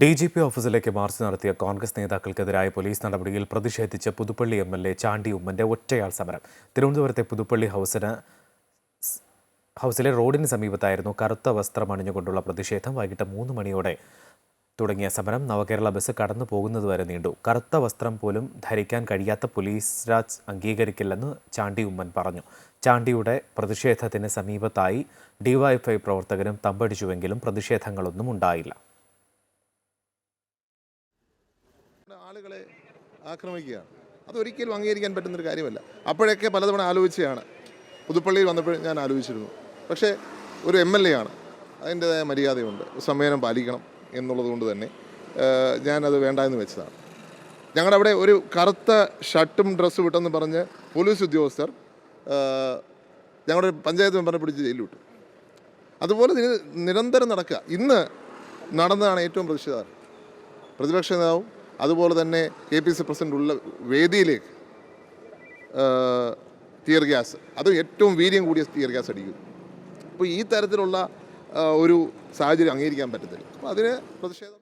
D G P ഓഫീസിലേക്ക് march നടത്തിയ കോൺഗ്രസ് നേതാക്കൾക്കെതിരായ പോലീസ് നടപടിയിൽ പ്രതിഷേധിച്ച് Puthuppally M L A Chandy ഉമ്മന്റെ ഒറ്റയാൾ സമരം. തിരുവനന്തപുരത്തെ പുതുപ്പള്ളി ഹൗസിന് ഹൗസിലെ റോഡിന് സമീപത്തായിരുന്നു കറുത്ത വസ്ത്രം അണിഞ്ഞുകൊണ്ടുള്ള പ്രതിഷേധം. വൈകിട്ട് മൂന്ന് മണിയോടെ തുടങ്ങിയ സമരം നവകേരള ബസ് കടന്നു പോകുന്നതുവരെ നീണ്ടു. കറുത്ത വസ്ത്രം പോലും ധരിക്കാൻ കഴിയാത്ത പോലീസ് രാജ് അംഗീകരിക്കില്ലെന്ന് ചാണ്ടി ഉമ്മൻ പറഞ്ഞു. ചാണ്ടിയുടെ പ്രതിഷേധത്തിന് സമീപത്തായി ഡിവൈഎഫ്ഐ പ്രവർത്തകരും തമ്പടിച്ചുവെങ്കിലും പ്രതിഷേധങ്ങളൊന്നും ഉണ്ടായില്ല. ആളുകളെ ആക്രമിക്കുകയാണ്. അതൊരിക്കലും അംഗീകരിക്കാൻ പറ്റുന്നൊരു കാര്യമല്ല. അപ്പോഴൊക്കെ പലതവണ ആലോചിച്ചതാണ് പുതുപ്പള്ളിയിൽ വന്നപ്പോൾ ഞാൻ ആലോചിച്ചിരുന്നു. പക്ഷേ ഒരു എം എൽ എ ആണ്. അതിന്റെതായ മര്യാദയുണ്ട്. സംവേദനം പാലിക്കണം എന്നുള്ളത് കൊണ്ട് തന്നെ ഞാനത് വേണ്ട എന്ന് വെച്ചതാണ്. ഞങ്ങളുടെ അവിടെ ഒരു കറുത്ത ഷർട്ടും ഡ്രസ്സും ഇട്ടെന്ന് പറഞ്ഞ് പോലീസ് ഉദ്യോഗസ്ഥർ ഞങ്ങളുടെ പഞ്ചായത്ത് മെമ്പറിനെ പിടിച്ച് ജയിലിൽ വിട്ടു അതുപോലെ നിരന്തരം നടക്കുക. ഇന്ന് നടന്നതാണ് ഏറ്റവും പ്രതിഷേധം പ്രതിപക്ഷ നേതാവും അതുപോലെ തന്നെ കെ പി സി പ്രസിഡന്റ് ഉള്ള വേദിയിലേക്ക് ടിയർ ഗ്യാസ് അത് ഏറ്റവും വീര്യം കൂടിയ ടിയർ ഗ്യാസ് അടിക്കും. അപ്പോൾ ഈ തരത്തിലുള്ള ഒരു സാഹചര്യം അംഗീകരിക്കാൻ പറ്റത്തില്ല. അപ്പോൾ അതിന് പ്രതിഷേധം